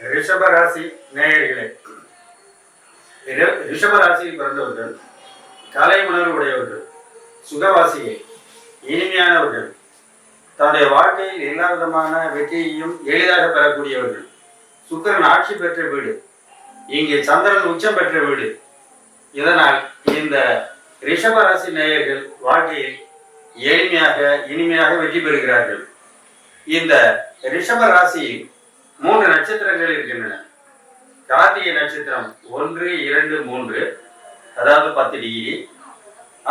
ரிஷபராசி நேயர்களே ரிஷபராசியில் பிறந்தவர்கள் கலை உணர்வு உடையவர்கள் சுகவாசியை இனிமையானவர்கள் தன்னுடைய வாழ்க்கையில் எல்லா விதமான வெற்றியையும் எளிதாக பெறக்கூடியவர்கள். சுக்கிரன் ஆட்சி பெற்ற வீடு இங்கே சந்திரன் உச்சம் பெற்ற வீடு. இதனால் இந்த ரிஷபராசி நேயர்கள் வாழ்க்கையில் எளிமையாக இனிமையாக வெற்றி பெறுகிறார்கள். இந்த ரிஷப ராசியில் மூன்று நட்சத்திரங்கள் இருக்கின்றன. கார்த்திகை நட்சத்திரம் ஒன்று இரண்டு மூன்று அதாவது பத்து டிகிரி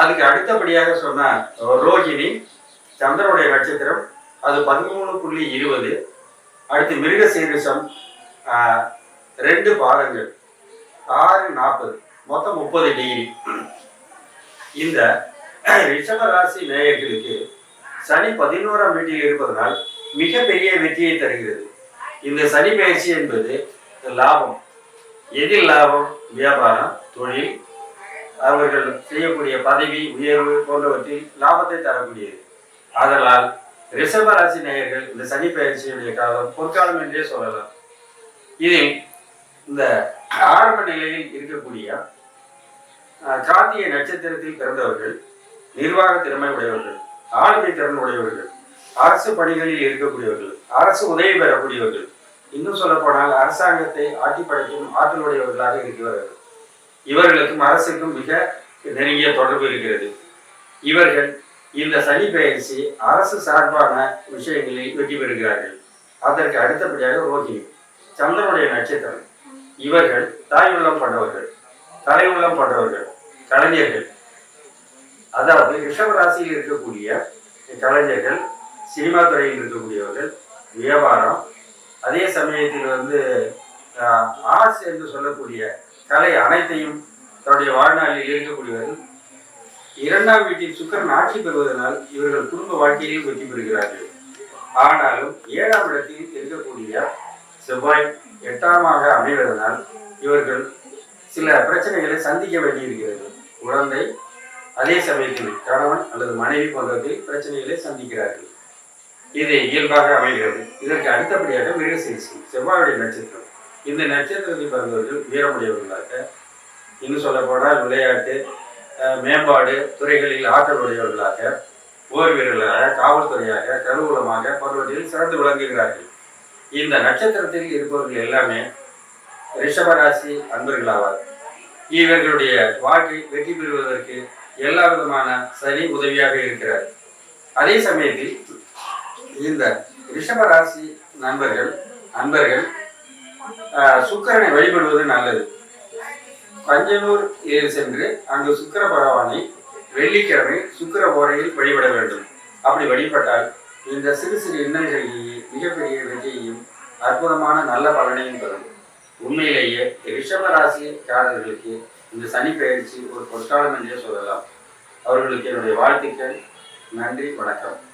அதுக்கு அடுத்தபடியாக சொன்ன ரோஹிணி சந்திரனுடைய நட்சத்திரம் அது பதிமூணு புள்ளி இருபது. அடுத்து மிருக சீரிசம் ரெண்டு பாதங்கள் ஆறு நாற்பது. மொத்தம் முப்பது டிகிரி இந்த ரிஷப ராசி நேயர்களுக்கு சனி பதினோராம் வீட்டில் இருப்பதனால் மிகப்பெரிய வெற்றியை தருகிறது. இந்த சனி பயிற்சி என்பது லாபம். எதில் லாபம்? வியாபாரம் தொழில் அவர்கள் செய்யக்கூடிய பதவி உயர்வு போன்றவற்றில் லாபத்தை தரக்கூடியது. ஆதலால் ரிஷப ராசி நேயர்கள் இந்த சனி பயிற்சியுடைய காலம் பொற்காலம் என்றே சொல்லலாம். இதில் இந்த ஆரம்ப நிலையில் இருக்கக்கூடிய அஹ், கார்த்திகை நட்சத்திரத்தில் பிறந்தவர்கள் நிர்வாக திறமை உடையவர்கள் ஆளுமை திறன் உடையவர்கள் அரசு பணிகளில் இருக்கக்கூடியவர்கள் அரசு உதவி பெறக்கூடியவர்கள் இன்னும் சொல்ல போனால் அரசாங்கத்தை ஆட்டி படைக்கும் ஆற்றலுடையவர்களாக இருக்கிறார்கள். இவர்களுக்கும் அரசுக்கும் மிக நெருங்கிய தொடர்பு இருக்கிறது. இவர்கள் இந்த சனி பயிற்சி அரசு சார்பான விஷயங்களில் வெற்றி பெறுகிறார்கள். அதற்கு அடுத்தபடியாக ரோஹிணி சந்திரனுடைய நட்சத்திரம். இவர்கள் தாய் உள்ளம் கொண்டவர்கள் கலை உள்ளம் கொண்டவர்கள் கலைஞர்கள். அதாவது ரிஷப ராசியில் இருக்கக்கூடிய கலைஞர்கள் சினிமா துறையில் இருக்கக்கூடியவர்கள் வியாபாரம் அதே சமயத்தில் வந்து ஆர்ட்ஸ் என்று சொல்லக்கூடிய கலை அனைத்தையும் தன்னுடைய வாழ்நாளில் இருக்கக்கூடியவர்கள் இரண்டாம் வீட்டில் சுக்கரன் ஆட்சி பெறுவதனால் இவர்கள் குடும்ப வாழ்க்கையில் வெற்றி பெறுகிறார்கள். ஆனாலும் ஏழாம் இடத்தில் இருக்கக்கூடிய செவ்வாய் எட்டாமாக அமைவதனால் இவர்கள் சில பிரச்சனைகளை சந்திக்க வேண்டியிருக்கிறது. குழந்தை அதே சமயத்தில் கணவன் அல்லது மனைவி போன்றவற்றில் பிரச்சனைகளை சந்திக்கிறார்கள். இது இயல்பாக அமைகிறது. இதற்கு அடுத்தபடியாக மிருகசீரிசி செவ்வாயுடைய நட்சத்திரம். இந்த நட்சத்திரத்தில் பிறந்தவர்கள் வீரமுடையவர்களாக. இன்னும் சொல்ல போனால் விளையாட்டு அஹ், மேம்பாடு துறைகளில் ஆற்றல் உடையவர்களாக போர் வீரர்களாக காவல்துறையாக கருவூலமாக போன்றவற்றில் சிறந்து விளங்குகிறார்கள். இந்த நட்சத்திரத்தில் இருப்பவர்கள் எல்லாமே ரிஷபராசி அன்பர்களாவார். இவர்களுடைய வாழ்க்கை வெற்றி பெறுவதற்கு எல்லா விதமான சரி உதவியாக இருக்கிறார். அதே சமயத்தில் இந்த ரிஷபராசி நண்பர்கள் அன்பர்கள் சுக்கரனை சுக்கிரனை வழிபடுவது நல்லது. பஞ்சனூர் ஏ- சென்று அங்கு சுக்கிர பகவானை வெள்ளிக்கிழமை சுக்கிர போரையில் வழிபட வேண்டும். அப்படி வழிபட்டால் இந்த சிறு சிறு இன்னல்களிலேயே மிகப்பெரிய வெற்றியையும் அற்புதமான நல்ல பலனையும் பெறும் உண்மையிலேயே ரிஷபராசிக்காரர்களுக்கு இந்த சனி பயிற்சி ஒரு பொற்காலம் என்றே சொல்லலாம். அவர்களுக்கு என்னுடைய வாழ்த்துக்கள் நன்றி வணக்கம்.